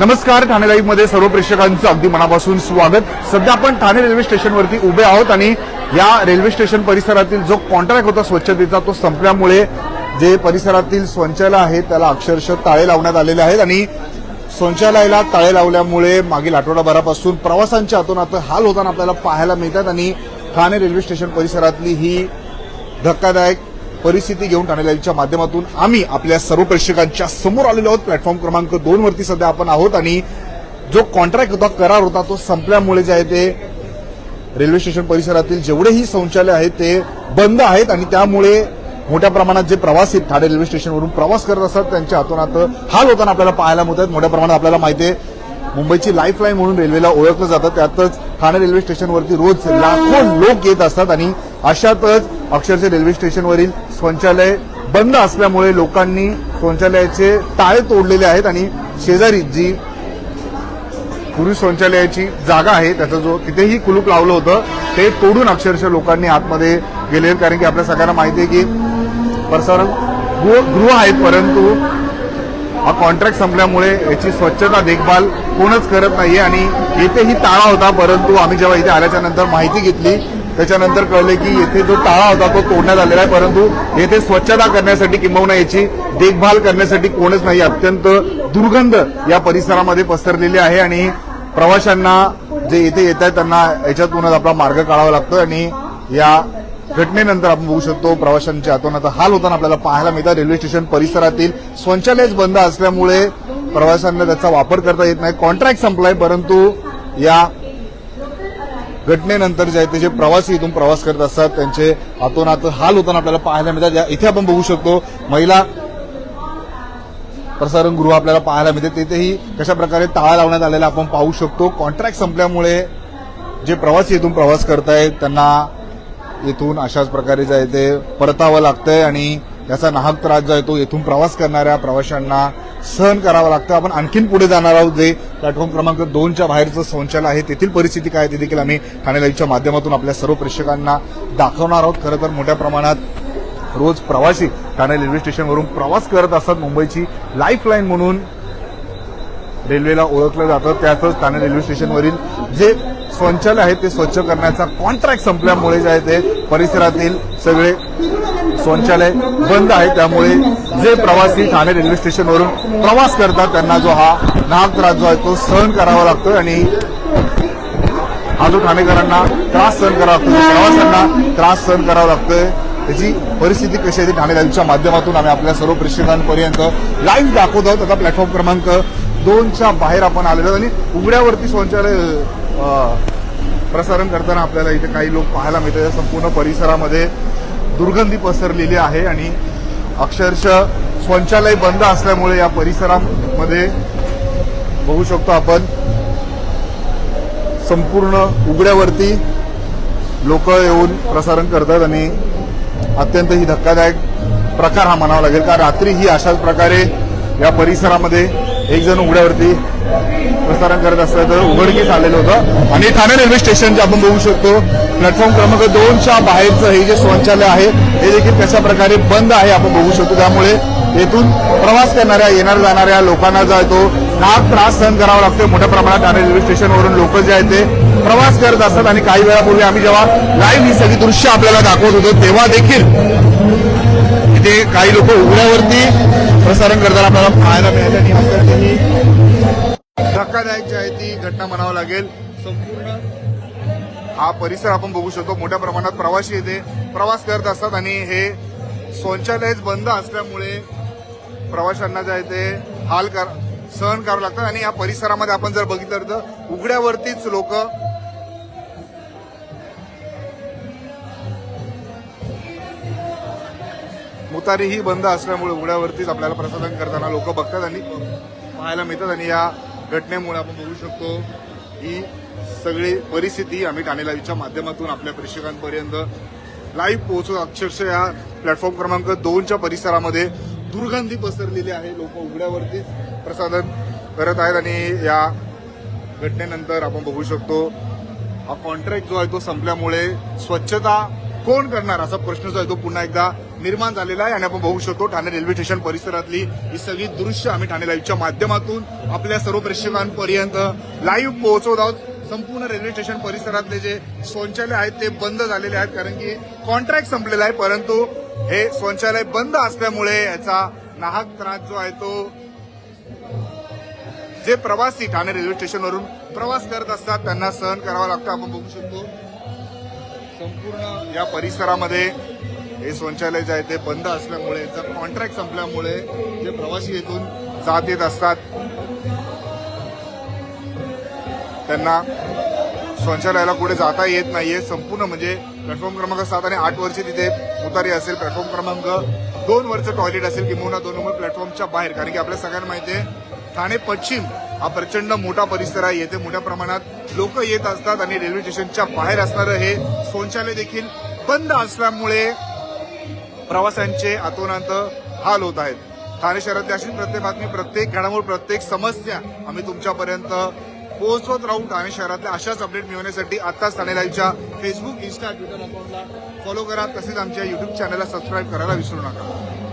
नमस्कार ठाणे लाईव्हमध्ये सर्व प्रेक्षकांचं अगदी मनापासून स्वागत. सध्या आपण ठाणे रेल्वे स्टेशनवरती उभे आहोत आणि या रेल्वे स्टेशन परिसरातील जो कॉन्ट्रॅक्ट होता स्वच्छतेचा तो संपल्यामुळे जे परिसरातील शौचालय आहे त्याला अक्षरशः ताळे लावण्यात आलेले आहेत आणि शौचालयाला ताळे लावल्यामुळे मागील आठवडाभरापासून प्रवासांच्या हातोनात हाल होताना आपल्याला पाहायला मिळतात आणि ठाणे रेल्वे स्टेशन परिसरातली ही धक्कादायक परिस्थिती घेऊन ठाणे लाईव्हच्या माध्यमातून आम्ही आपल्या सर्व प्रेक्षकांच्या समोर आलेलो आहोत. प्लॅटफॉर्म क्रमांक दोन वरती सध्या आपण आहोत आणि जो कॉन्ट्रॅक्ट होता करार होता तो संपल्यामुळे जे आहे ते रेल्वे स्टेशन परिसरातील जेवढेही शौचालय आहेत ते बंद आहेत आणि त्यामुळे मोठ्या प्रमाणात जे प्रवासी ठाणे रेल्वे स्टेशनवरून प्रवास करत असतात त्यांच्या हातोनात हाल होताना आपल्याला पाहायला मिळत आहेत. मोठ्या प्रमाणात आपल्याला माहिती आहे मुंबईची लाईफलाईन म्हणून रेल्वेला ओळखलं जातं. त्यातच ठाणे रेल्वे स्टेशनवरती रोज लाखो लोक येत असतात आणि अशातच अक्षरशः रेल्वे स्टेशनवरील शौचालय बंद असल्यामुळे लोकांनी शौचालयाचे ताळे तोडलेले आहेत आणि शेजारी जी पूर्वी शौचालयाची जागा आहे त्याचा जो तिथेही कुलूप लावलं होतं ते तोडून अक्षरशः लोकांनी आतमध्ये गेले कारण की आपल्या सगळ्यांना माहिती आहे की प्रसारण गृह गृह आहेत परंतु हा कॉन्ट्रॅक्ट संपल्यामुळे याची स्वच्छता देखभाल कोणच करत नाहीये आणि येथेही ताळा होता. परंतु आम्ही जेव्हा इथे आल्याच्यानंतर माहिती घेतली त्याच्यानंतर कळले की येथे जो टाळा होता तो तोडण्यात आलेला आहे परंतु येथे स्वच्छता करण्यासाठी किंबहुना याची देखभाल करण्यासाठी कोणच नाही. अत्यंत दुर्गंध या परिसरामध्ये पसरलेली आहे आणि प्रवाशांना जे येथे येत आहेत त्यांना याच्यातूनच आपला मार्ग काढावा लागतो आणि या घटनेनंतर आपण बघू शकतो प्रवाशांच्या हातून हाल होताना आपल्याला पाहायला मिळतात. रेल्वे स्टेशन परिसरातील शौचालयच बंद असल्यामुळे प्रवाशांना त्याचा वापर करता येत नाही. कॉन्ट्रॅक्ट संपलाय परंतु या घटनेनंतर जे आहेत ते जे प्रवासी इथून प्रवास करत असतात त्यांचे हातोनात हाल होताना आपल्याला पाहायला मिळतात. या- इथे आपण बघू शकतो महिला प्रसारण गृह आपल्याला पाहायला मिळते. तिथेही कशा प्रकारे टाळा लावण्यात आलेला आपण पाहू शकतो. कॉन्ट्रॅक्ट संपल्यामुळे जे प्रवासी इथून प्रवास करतायत त्यांना इथून अशाच प्रकारे जे आहे ते परतावं लागतंय आणि याचा नाहक त्रास जो आहे तो इथून प्रवास करणाऱ्या प्रवाशांना सहन करावं लागतं. आपण आणखीन पुढे जाणार आहोत जे प्लॅटफॉर्म क्रमांक दोनच्या बाहेरचं शौचालय आहे तेथील परिस्थिती काय आहे ते देखील आम्ही ठाणे लाईव्हच्या माध्यमातून आपल्या सर्व प्रेक्षकांना दाखवणार आहोत. खरं तर मोठ्या प्रमाणात रोज प्रवासी ठाणे रेल्वे स्टेशनवरून प्रवास करत असतात. मुंबईची लाईफ लाईन म्हणून रेल्वेला ओळखलं जातं. त्यातच ठाणे रेल्वे स्टेशनवरील जे शौचालय आहे ते स्वच्छ करण्याचा कॉन्ट्रॅक्ट संपल्यामुळे जे आहे ते परिसरातील सगळे शौचालय बंद आहे. त्यामुळे जे प्रवासी ठाणे रेल्वे स्टेशनवरून प्रवास करतात त्यांना जो हा नाहक त्रास जो आहे तो सहन करावा लागतोय आणि हा जो ठाणेकरांना त्रास सहन करावा लागतो प्रवाशांना त्रास सहन करावा लागतोय. त्याची परिस्थिती कशी आहे ती ठाणे लाईव्हच्या माध्यमातून आम्ही आपल्या सर्व प्रेक्षकांपर्यंत लाईव्ह दाखवत आहोत. आता प्लॅटफॉर्म क्रमांक दोनच्या बाहेर आपण आलेलो आणि उघड्यावरती शौचालय प्रसारण करताना आपल्याला इथे काही लोक पाहायला मिळतात. या संपूर्ण परिसरामध्ये दुर्गंधी पसरलेली आहे आणि अक्षरशः शौचालय बंद असल्यामुळे या परिसरामध्ये बघू शकतो आपण संपूर्ण उघड्यावरती लोक येऊन प्रसारण करतात आणि अत्यंत ही धक्कादायक प्रकार हा म्हणावा लागेल. कारण रात्री ही अशाच प्रकारे या परिसरामध्ये एक जण उघड्यावरती प्रसारण करत असल्याचं उघडकीस आलेलं होतं. आणि ठाणे रेल्वे स्टेशनचे आपण बघू शकतो प्लॅटफॉर्म क्रमांक दोनच्या बाहेरचं हे जे शौचालय आहे हे देखील कशा प्रकारे बंद आहे आपण बघू शकतो. त्यामुळे येथून प्रवास करणाऱ्या येणार जाणाऱ्या लोकांना जो आहे तो नाग त्रास सहन करावा लागतो मोठ्या प्रमाणात ठाणे रेल्वे स्टेशनवरून लोक जे आहेत ते प्रवास करत असतात. आणि काही वेळापूर्वी आम्ही जेव्हा लाईव्ह ही सगळी दृश्य आपल्याला दाखवत होतो तेव्हा देखील ते काही लोक उघड्यावरती प्रसारण करताना आपल्याला पाहायला मिळाले. आणि अत्यंत धक्कादायक जी आहे ती घटना म्हणावं लागेल. संपूर्ण हा परिसर आपण बघू शकतो. मोठ्या प्रमाणात प्रवासी येथे प्रवास करत असतात आणि हे शौचालयच बंद असल्यामुळे प्रवाशांना जे आहे ते हाल कर सहन करावं लागतात आणि या परिसरामध्ये आपण जर बघितलं तर उघड्यावरतीच लोक उतारीही ही बंद असल्यामुळे उघड्यावरतीच आपल्याला प्रसादन करताना लोक बघतात आणि पाहायला मिळतात आणि या घटनेमुळे आपण बघू शकतो ही सगळी परिस्थिती आम्ही ठाणे लाईव्हच्या माध्यमातून आपल्या प्रेक्षकांपर्यंत लाईव्ह पोहोचत अक्षरशः या प्लॅटफॉर्म क्रमांक दोनच्या परिसरामध्ये दुर्गंधी पसरलेली आहे. लोक उघड्यावरतीच प्रसादन करत आहेत आणि या घटनेनंतर आपण बघू शकतो हा कॉन्ट्रॅक्ट जो आहे तो संपल्यामुळे स्वच्छता कोण करणार? असा प्रश्न जो आहे. तो पुन्हा एकदा निर्माण झालेला आहे आणि आपण बघू शकतो ठाणे रेल्वे स्टेशन परिसरातली ही सगळी दृश्य आम्ही ठाणे लाईव्हच्या माध्यमातून आपल्या सर्व प्रेक्षकांपर्यंत लाईव्ह पोहोचवत आहोत. संपूर्ण रेल्वे स्टेशन परिसरातले जे शौचालय आहेत ते बंद झालेले आहेत कारण की कॉन्ट्रॅक्ट संपलेला आहे परंतु हे शौचालय बंद असल्यामुळे याचा नाहक त्रास जो आहे तो जे प्रवासी ठाणे रेल्वे स्टेशनवरून प्रवास करत असतात त्यांना सहन करावा लागतं. आपण बघू शकतो संपूर्ण या परिसरामध्ये हे शौचालय जे आहे ते बंद असल्यामुळे जर कॉन्ट्रॅक्ट संपल्यामुळे जे प्रवासी येथून जात येत असतात त्यांना शौचालयाला कुठे जाता येत नाहीये. संपूर्ण म्हणजे प्लॅटफॉर्म क्रमांक सात आणि आठ वरची तिथे उतारी असेल. प्लॅटफॉर्म क्रमांक दोन वरचं टॉयलेट असेल किंवा दोन नंबर प्लॅटफॉर्मच्या बाहेर. कारण की आपल्या सगळ्यांना माहिती आहे ठाणे पश्चिम हा प्रचंड मोठा परिसर आहे. येथे मोठ्या प्रमाणात लोक येत असतात आणि रेल्वे स्टेशनच्या बाहेर असणारं हे शौचालय देखील बंद असल्यामुळे प्रवाशांचे अतोनांत हाल होत आहेत. ठाणे शहरातली अशी प्रत्येक बातमी प्रत्येक घडामोड प्रत्येक समस्या आम्ही तुमच्यापर्यंत पोहोचवत राहू. ठाणे शहरातल्या अशाच अपडेट मिळवण्यासाठी आत्ताच ठाणे लाईव्हच्या फेसबुक इन्स्टा ट्विटर अकाउंटला फॉलो करा. तसेच आमच्या युट्यूब चॅनलला सबस्क्राईब करायला विसरू नका.